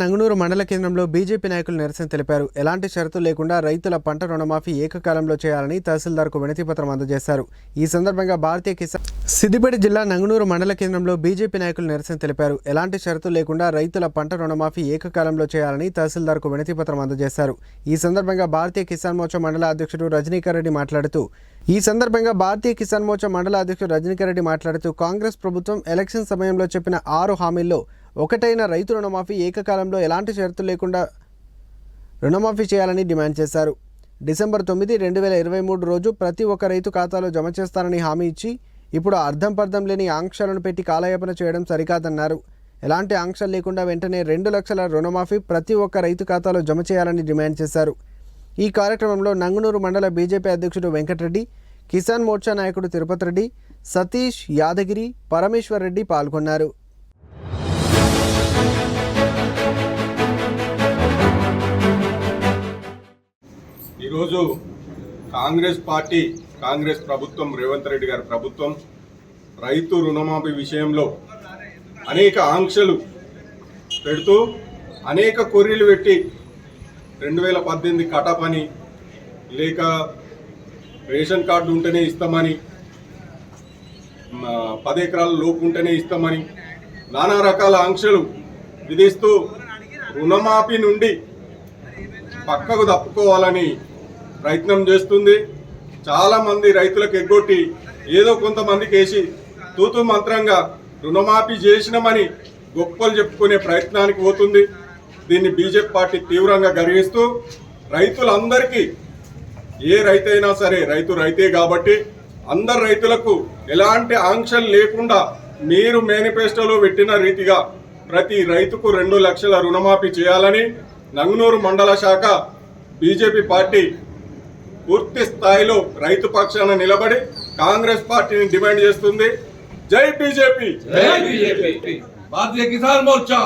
నంగునూరు మండల కేంద్రంలో బీజేపీ నాయకులు నిరసన తెలిపారు. ఎలాంటి షరతు లేకుండా రైతుల పంట రుణమాఫీ ఏకకాలంలో చేయాలని తహసీల్దార్కు వినతి పత్రం అందజేశారు. ఈ సందర్భంగా భారతీయ కిసాన్ సిద్దిపేట జిల్లా నంగునూరు మండల కేంద్రంలో బీజేపీ నాయకులు నిరసన తెలిపారు. ఎలాంటి షరతు లేకుండా రైతుల పంట రుణమాఫీ ఏకకాలంలో చేయాలని తహసీల్దార్కు వినతి పత్రం అందజేశారు. ఈ సందర్భంగా భారతీయ కిసాన్ మోర్చా మండల అధ్యక్షుడు రజనీకర్ రెడ్డి మాట్లాడుతూ ఈ సందర్భంగా భారతీయ కిసాన్ మోర్చా మండల అధ్యక్షుడు రజనీకర్ రెడ్డి మాట్లాడుతూ కాంగ్రెస్ ప్రభుత్వం ఎలక్షన్ సమయంలో చెప్పిన ఆరు హామీల్లో ఒకటైన రైతు రుణమాఫీ ఏకకాలంలో ఎలాంటి షరతులు లేకుండా రుణమాఫీ చేయాలని డిమాండ్ చేశారు. డిసెంబర్ తొమ్మిది రెండు వేల ఇరవై మూడు రోజు ప్రతి ఒక్క రైతు ఖాతాలో జమ చేస్తారని హామీ ఇచ్చి ఇప్పుడు అర్థం పర్థం లేని ఆంక్షలను పెట్టి కాలయాపన చేయడం సరికాదన్నారు. ఎలాంటి ఆంక్షలు లేకుండా వెంటనే రెండు లక్షల రుణమాఫీ ప్రతి ఒక్క రైతు ఖాతాలో జమ చేయాలని డిమాండ్ చేశారు. ఈ కార్యక్రమంలో నంగునూరు మండల బీజేపీ అధ్యక్షుడు వెంకటరెడ్డి కిసాన్ మోర్చా నాయకుడు తిరుపతి రెడ్డి సతీష్ యాదగిరి పరమేశ్వర్ రెడ్డి పాల్గొన్నారు. ఈరోజు కాంగ్రెస్ పార్టీ కాంగ్రెస్ ప్రభుత్వం రేవంత్ రెడ్డి గారి ప్రభుత్వం రైతు రుణమాఫీ విషయంలో అనేక ఆంక్షలు పెడుతూ అనేక కొర్రీలు పెట్టి రెండు వేల పద్దెనిమిది కటప్ లేక రేషన్ కార్డు ఉంటేనే ఇస్తామని పది ఎకరాల లోపు ఉంటేనే ఇస్తామని నానా రకాల ఆంక్షలు విధిస్తూ రుణమాఫీ నుండి పక్కకు తప్పుకోవాలని ప్రయత్నం చేస్తుంది. చాలామంది రైతులకు ఎగ్గొట్టి ఏదో కొంతమందికి వేసి తూతు మంత్రంగా రుణమాఫీ చేసినామని గొప్పలు చెప్పుకునే ప్రయత్నానికి పోతుంది. దీన్ని బీజేపీ పార్టీ తీవ్రంగా గర్విస్తూ రైతులందరికీ ఏ రైతైనా సరే రైతు రైతే కాబట్టి అందరు రైతులకు ఎలాంటి ఆంక్షలు లేకుండా మీరు మేనిఫెస్టోలో పెట్టిన రీతిగా ప్రతి రైతుకు రెండు లక్షల రుణమాఫీ చేయాలని నంగునూరు మండల శాఖ బీజేపీ పార్టీ పూర్తి స్థాయిలో రైతు పక్షాన నిలబడి కాంగ్రెస్ పార్టీని డిమాండ్ చేస్తుంది. జై బీజేపీ. జై బీజేపీ. భారతీయ కిసాన్ మోర్చా.